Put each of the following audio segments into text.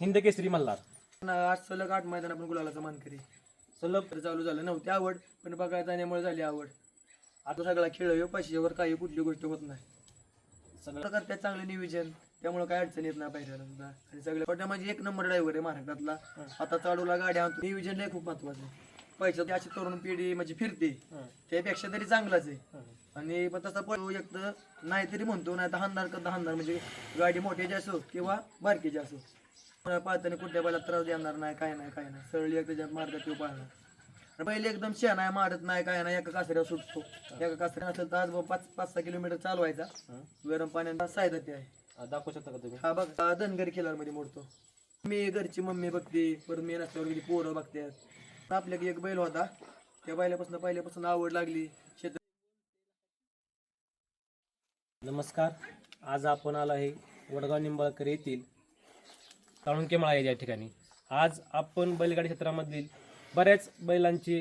हिंद केसरी मल्हार. आज सलग आठ मैदान आपण गुलालाचा मानकरी. सलग तर चालू झालं नव्हती आवड पण बघायला जाण्यामुळे झाली आवड. आता सगळा खेळ आहे पैशावर काही कुठली गोष्ट होत नाही. सगळं करतात चांगलं नियोजन त्यामुळे काय अडचण येत नाही पाहिजे सुद्धा आणि सगळं पण माझी म्हणजे एक नंबर ड्रायव्हर आहे महाराष्ट्रातला. आता चालूला गाड्या आणतो नियोजन लय खूप महत्वाचं आहे. पैशाची अशी तरुण पिढी म्हणजे फिरते त्यापेक्षा तरी चांगलाच आहे. आणि पण तसा पळू एक तर नाहीतरी म्हणतो नाही तर हानदार का हानदार म्हणजे गाडी मोठ्याची असो किंवा बारकीची असो. कोणा पाहताना कुठल्या बैला त्रास देणार नाही काय नाही काय नाही. सरळ एक त्याच्या मार्गात तो पाळणार पहिले एकदम शहाणा आहे मारत नाही काय नाही एका कासऱ्यावर सुटतो. एका कासऱ्या असेल तर आज पाच पाच सहा किलोमीटर चालवायचा. गरम पाण्यात सायदा ते आहे. दाखवू शकता का तुम्ही? हा बघ हा धनगरी खिलारमध्ये मोडतो. मी घरची मम्मी बघते परत मी नसल्यावर गेली पोरं बघतात आपल्या एक बैल होता त्या बैलापासून पहिल्यापासून आवड लागली. शेत नमस्कार. आज आपण आलो आहे वडगाव निंबाळकर येथील काळुंकेमाळा या ठिकाणी. आज आपण बैलगाडी क्षेत्रामधील बऱ्याच बैलांची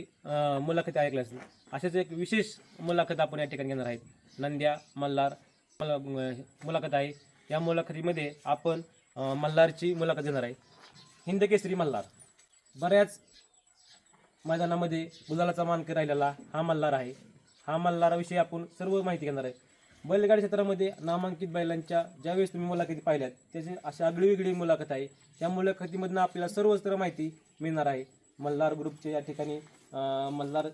मुलाखती ऐकल्या असतील अशाच एक विशेष मुलाखत आपण या ठिकाणी घेणार आहेत. नंद्या मल्हार मुलाखत आहे. या मुलाखतीमध्ये आपण मल्हारची मुलाखत घेणार आहे. हिंद केसरी मल्हार. बऱ्याच मैदानामध्ये गुलालाचा मानकर राहिलेला हा मल्हार आहे. हा मल्हाराविषयी आपण सर्व माहिती घेणार आहे. बैलगाडी क्षेत्रामध्ये नामांकित बैलांच्या ज्यावेळेस तुम्ही मुलाखती पाहिल्यात त्याची अशी आगळी वेगळी मुलाखत आहे. त्या मुलाखतीमधनं आपल्याला सर्वच माहिती मिळणार आहे. मल्हार ग्रुपचे या ठिकाणी मल्हार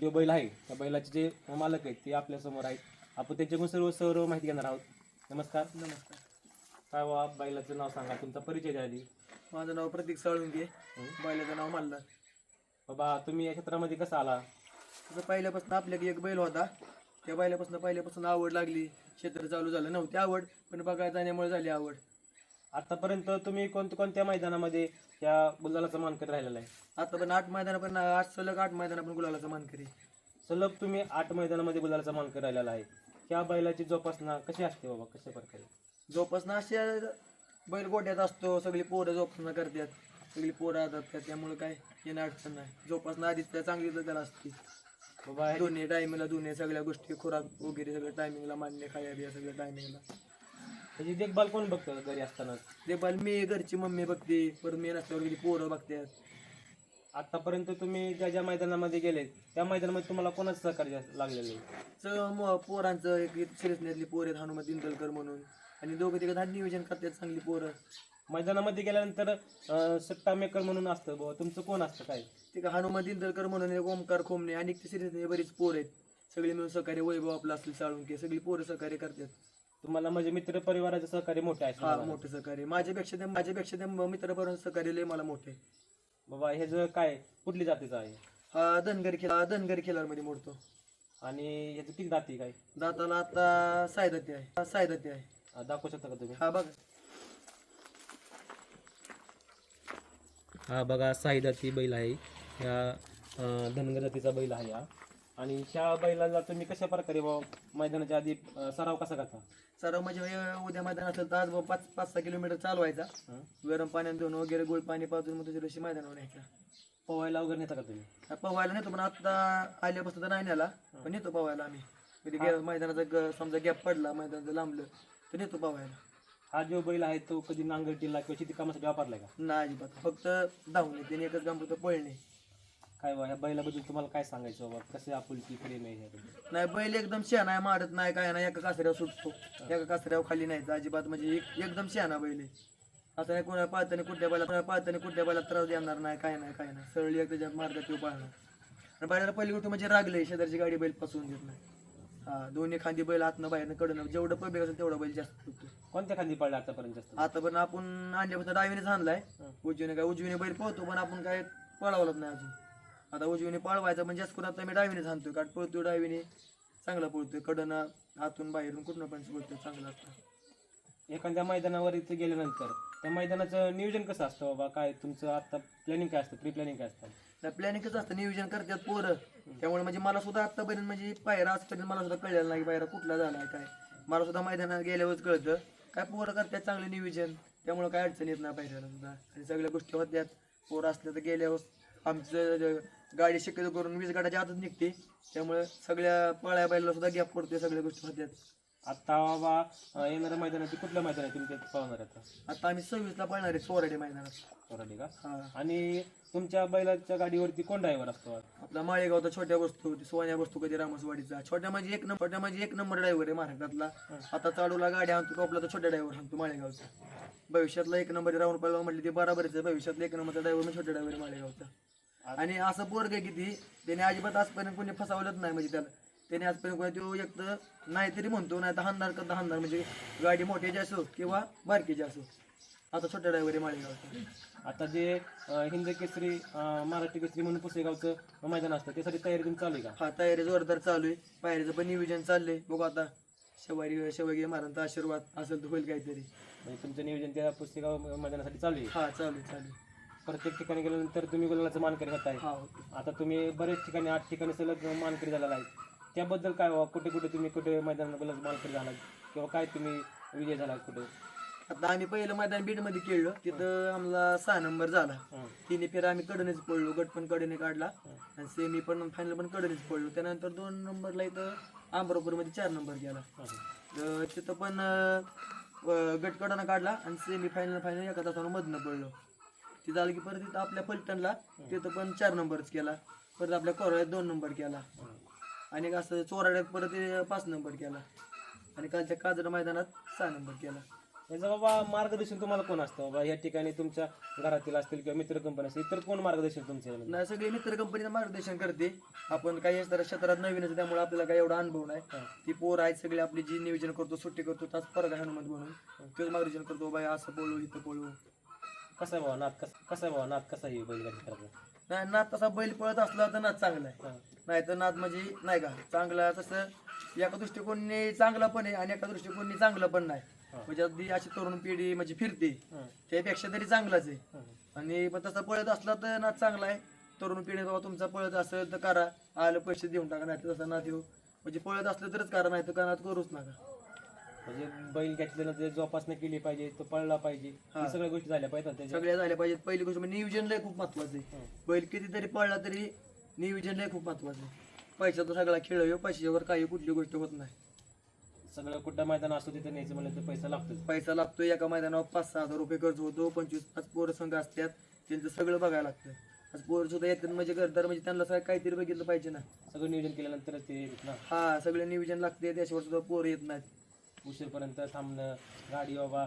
जो बैल आहे त्या बैलाचे जे मालक आहेत ते आपल्यासमोर आहेत. आपण त्यांच्याकडून सर्व सर्व माहिती घेणार आहोत. नमस्कार. नमस्कार. काय वा बैलाचं नाव सांगा. तुमचा परिचय द्या आधी. माझं नाव प्रतीक साळुंगे बैलाचं नाव मल्हार. बाबा तुम्ही या क्षेत्रामध्ये कसा आला? पहिल्यापासून आपल्याकडे एक बैल होता. त्या बैलापासून पहिल्यापासून आवड लागली. क्षेत्र चालू झालं नव्हती आवड पण बघायला जाण्यामुळे झाली आवड. आतापर्यंत तुम्ही कोणत्या कोणत्या मैदानामध्ये या गुलालाचा मानकरी राहिलेला आहे? आता पण आठ मैदान पण आठ सलग आठ मैदान आपण गुलालाचा मानकरी. सलग तुम्ही आठ मैदानामध्ये गुलालाचा मानकरी राहिलेला आहे. त्या बैलाची जोपासना कशी असते बाबा? कशा प्रकारे? जोपासना असे बैल गोट्यात असतो सगळी पोरं जोपासना करतात. सगळी पोरं जातात त्यामुळे काय येणं अडचण नाही. जोपासना आधीच त्या चांगली त्याला असते. बाबा दोन्ही टायमिंगला दोन्ही सगळ्या गोष्टी खुराक वगैरे सगळं टायमिंगला मान्य खाया बिया सगळं टायमिंगला त्याची देखभाल कोण बघतं घरी असताना? बैल मी घरची मम्मी बघते परत मी नसल्यावर गेली पोरं बघतात. आतापर्यंत तुम्ही ज्या ज्या मैदानामध्ये गेले त्या मैदानामध्ये तुम्हाला कोणाचं सहकार्य जास्त लागलेलं आहे सगळं म- पोरांचं एक शिरसण्यातली पोर आहेत हनुमत दिंडलकर म्हणून. आणि दोघं तिघं धाड नियोजन करतात चांगली पोरं. मैदानामध्ये गेल्यानंतर अं, सट्टा मेकर म्हणून असतं बाबा तुमचं कोण असतं काय? ते का हनुमत दिंडलकर म्हणून एक ओमकार खोमणे आणि ते शिरसने बरीच पोर आहेत. सगळे मिळून सहकार्य वैभव आपलं असतील साळून सगळी पोरं सहकार्य करतात. तुम्हाला म्हणजे मित्र परिवाराचं सहकार्य मोठे आहे हा मोठं सहकार्य माझ्यापेक्षा ते माझ्यापेक्षा ते मित्रपर्यंत सहकार्य लय मला मोठे बाबा हे जर काय कुठली जातीचं आहे? हा धनगर खेळ हा धनगर खेळामध्ये मोडतो. आणि ह्याचं किती जाती काय? दाताला आता सायदाती आहे. हा सायदाती आहे. अं, दाखवू शकता का तुम्ही? हा बघा. हा बघा साई जाती बैल आहे. ह्या धनगर जातीचा बैल आहे हा. आणि ह्या बैलाला तुम्ही कशा प्रकारे बा मैदानाच्या आधी अं, सराव कसा करता? सर्व म्हणजे हे उद्या मैदान असेल तर आज बाबा पाच पाच सहा किलोमीटर चालवायचा. हं? गरम पाण्यात धुवून वगैरे गुळ पाणी पाजून मग तुझ्या दिवशी मैदानावर न्यायचा. पोहायला वगैरे नेता का तुम्ही? हा, पवायला नेतो पण आता आल्यापासून तर नाही नेला. पण नेतो पवायला आम्ही. कधी गे- मैदानाचा ग- समजा गॅप पडला मैदानाचं लांबलं तर नेतो पवायला हा जो बैल आहे तो कधी नांगरटीला किंवा शेती कामासाठी वापरलाय का? नाही अजिबात. फक्त धावून येते एकच काम फक्त पळणे. काय बा ह्या बैलाबद्दल तुम्हाला काय सांगायचं बाबा? कसे आपुलकी प्रेम आहे? नाही बैल एकदम शहाणा आहे मारत नाही काय नाही एका कासऱ्यावर सुटतो. एका कासऱ्यावर खाली नाही अजिबात. म्हणजे एक एकदम शहाणा बैल आहे. असं नाही कोणा पाहताना कुठल्या बैला कोणा पाहताना कुठल्या बैला त्रास देणार नाही काय नाही काय नाही. सरळ एक त्याच्या मार्गात तो पाळणार. आणि बैलाला पहिली गोष्ट म्हणजे रागले शेजारची गाडी बैलपासून देत नाही. हा दोन्ही खांदी बैल हातनं बाहेरनं कडनं जेवढं पब्लिक असेल तेवढा बैल जास्त सुटतो कोणत्या खांदी पडला आतापर्यंत जास्त? आता पण आपण आणल्यापासून डावीनेच आणलाय. हं. उजवीने काय उजवीने बैल पळतो पण आपण काय पळावलंच नाही अजून. आता उजवीने पळवायचा म्हणजे जास्त करून आता मी डावीने आणतोय कारण पळतोय डावीने चांगला पळतोय. कडनं आतून बाहेरून कुठनं पण पळतोय चांगला असतं. एखाद्या मैदानावर इथे गेल्यानंतर त्या मैदानाचं नियोजन कसं असतं बाबा? काय तुमचं आता प्लॅनिंग काय असतं? प्री प्लॅनिंग काय असतं? त्या प्लॅनिंगच असतं नियोजन करतात पोरं. त्यामुळे म्हणजे मला सुद्धा आतापर्यंत म्हणजे पायरा आजपर्यंत मला सुद्धा कळलेलं नाही पायरा कुठला झाला काय. मला सुद्धा मैदानात गेल्यावरच कळतं. काय पोरं करतात चांगलं नियोजन. त्यामुळे काय अडचण येत नाही पायऱ्याला सुद्धा. आणि सगळ्या गोष्टी होत्यात. पोरं असल्या तर गेल्यावर आमचं गाडी शक्यतो करून वीस गाड्याच्या आतच निघते. त्यामुळे सगळ्या पळ्या बैला सुद्धा गॅप पडतोय सगळ्या गोष्टी होत्यात. आता बाबा येणाऱ्या मैदानात कुठलं मैदान आहे तुमच्या पाहणार आता? आता आम्ही सव्वीसला पळणार आहे चोराडे मैदानात. कोराडी का? हा. आणि तुमच्या बैलाच्या गाडीवरती कोण ड्रायव्हर असतो? आपला माळेगावचा छोट्या वस्तू होती सोन्या वस्तू कधी रामसवाडीचा. छोट्या म्हणजे एक नंबर छोट्या म्हणजे एक नंबर ड्रायव्हर आहे महाराष्ट्रातला. आता चालूला गाडी आणतो टॉपला तर छोट्या ड्रायव्हर आणतो माळेगावचा. भविष्यातला एक नंबर राऊंड पळवा म्हटली ते बराबरच आहे. भविष्यातला एक नंबरचा ड्रायव्हर म्हणजे छोट्या ड्रायव्हर माळेगावचा. आणि असं पोरग किती त्याने अजिबात आजपर्यंत कोणी फसवलंच नाही म्हणजे त्याला. त्याने आजपर्यंत कोणी तो एक तर नाही तरी म्हणतो नाही तर हानदार करता हानदार म्हणजे गाडी मोठ्याची असो किंवा बारकीची असो. आता छोट्या ड्रायव्हर आहे माळेगावचा. आता जे हिंद केसरी महाराष्ट्र केसरी म्हणून पुसेगावचं मैदान असतं त्यासाठी तयारी तुम्ही चालू आहे का? हा तयारी जोरदार चालू आहे. पायरीचं पण नियोजन चाललंय. बघू आता शेवारी शेवगी महाराजांचा आशीर्वाद असेल तर होईल काहीतरी. म्हणजे तुमचं नियोजन त्या पुसेगाव मैदानासाठी चालू आहे? हा चालू आहे चालू आहे. प्रत्येक ठिकाणी गेल्यानंतर तुम्ही गुलालाचं मानकरी होत आहे हा आता तुम्ही बरेच ठिकाणी आठ ठिकाणी सलग मानकरी झालेला आहे. त्याबद्दल काय व्हावं कुठे कुठे तुम्ही कुठे मैदानात गुलाल मानकरी झाला किंवा काय तुम्ही विजय झाला कुठे? आता आम्ही पहिलं मैदान बीडमध्ये खेळलो. तिथं आम्हाला सहा नंबर झाला. तिन्ही फेर आम्ही कडनेच पडलो गट पण कडने काढला. आणि सेमी पण फायनल पण कडनेच पडलो त्यानंतर दोन नंबरला इथं आंबरापूरमध्ये चार नंबर गेला. तर तिथं पण गट कडनं काढला आणि सेमी फायनल फायनल एका तासानं मधनं पडलो तिथं आलं की परत तिथं आपल्या फलटणला तिथं पण चार नंबरच केला. परत आपल्या कोरळ्यात दोन नंबर केला. आणि असं चोराड्यात परत पाच नंबर केला. आणि कालच्या काजड मैदानात सहा नंबर केला. याचं बाबा मार्गदर्शन तुम्हाला कोण असतं बाबा? या ठिकाणी तुमच्या घरातील असतील किंवा मित्र कंपनी असतील इतर कोण मार्गदर्शन तुमच्या यामध्ये? नाही सगळे मित्र कंपनीचं मार्गदर्शन करते. आपण काही क्षेत्रात नवीन आहे त्यामुळे आपल्याला काही एवढा अनुभव नाही. ती पोर आहेत सगळे आपली जी नियोजन करतो सुट्टी करतो फरक आहे हनुमंत म्हणून. तेच मार्गदर्शन करतो बाय असं बोलू इथं बोलू. कसा बाबा नाद? कसा कसा बाबा नाद? कसा आहे बैलगाडी नाही नाद तसा बैल पळत असला तर नाद चांगला आहे. नाही तर नाद म्हणजे नाही का चांगला तसं एका दृष्टिकोनने चांगला पण आहे आणि एका दृष्टिकोनने चांगलं पण नाही. म्हणजे अगदी अशी तरुण पिढी म्हणजे फिरते. त्यापेक्षा तरी चांगलाच आहे. आणि पण तसा पळत असला तर नाद चांगला आहे तरुण पिढी बाबा तुमचा पळत असेल तर करा आलं पैसे देऊन टाका नाही तर तसा नाद येऊ म्हणजे पळत असलं तरच करा नाही तर का नाद करूच नका म्हणजे बैल घेतल्यानंतर जोपासना केली पाहिजे तो पळला पाहिजे. हा. सगळ्या गोष्टी झाल्या पाहिजेत ना त्याच्या सगळ्या झाल्या पाहिजेत. पहिली गोष्ट म्हणजे नियोजन लय खूप महत्वाचं आहे. बैल कितीतरी पळला तरी नियोजन लय खूप महत्वाचं आहे. पैशाचा सगळा खेळ आहे पैशावर काही कुठली गोष्ट होत नाही. सगळं कुठं मैदान असतो तिथे न्यायचं म्हणलं तर पैसा लागतोच. पैसा लागतो एका मैदानावर पाच सहा हजार रुपये खर्च होतो पंचवीस पाच पोरं संघ असतात त्यांचं सगळं बघायला लागतं. आज पोरं सुद्धा येतात म्हणजे घरदार म्हणजे त्यांना सगळं काहीतरी बघितलं पाहिजे ना. सगळं नियोजन केल्यानंतरच ते येतात ना. हा सगळं नियोजन लागते त्याशिवाय सुद्धा पोरं येत नाहीत. उशीरपर्यंत थांबणं गाडी बाबा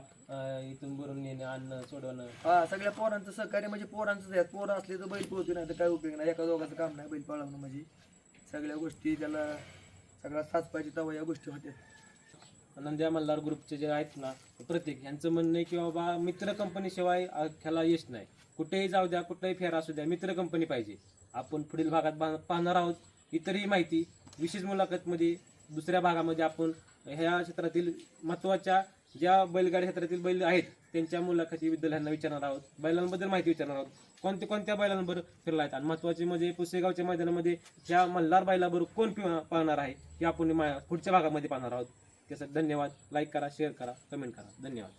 इथून भरून नेणं आणणं सोडवणं. हा सगळ्या पोरांचं सहकार्य म्हणजे पोरांचंच आहे. पोरं असले तर बैल पोहतो नाही तर काय उपयोग नाही. एका दोघाचं काम नाही बैल पळवणं म्हणजे. सगळ्या गोष्टी त्याला सगळा साथ पाहिजे तेव्हा या गोष्टी होत्या. नंद्या मल्हार ग्रुपचे जे आहेत ना प्रत्येक यांचं म्हणणं आहे की बाबा मित्र कंपनीशिवाय अं, ह्याला यश नाही. कुठेही जाऊ द्या कुठेही फेर असू द्या मित्र कंपनी पाहिजे. आपण पुढील भागात पाहणार आहोत. इतरही माहिती विशेष मुलाखतमध्ये दुसऱ्या भागामध्ये आपण ह्या क्षेत्रातील महत्त्वाच्या ज्या बैलगाडी क्षेत्रातील बैल आहेत त्यांच्या मुलाखती विद्यालयांना विचारणार आहोत. बैलांबद्दल माहिती विचारणार आहोत. कोणत्या कोणत्या बैलांबरोबर फिरला आहेत आणि महत्त्वाचे म्हणजे पुसेगावच्या मैदानामध्ये ज्या मल्हार बैलावर कोण पि- पाहणार आहे हे आपण पुढच्या भागामध्ये पाहणार आहोत. त्यासाठी धन्यवाद. लाईक करा शेअर करा कमेंट करा. धन्यवाद.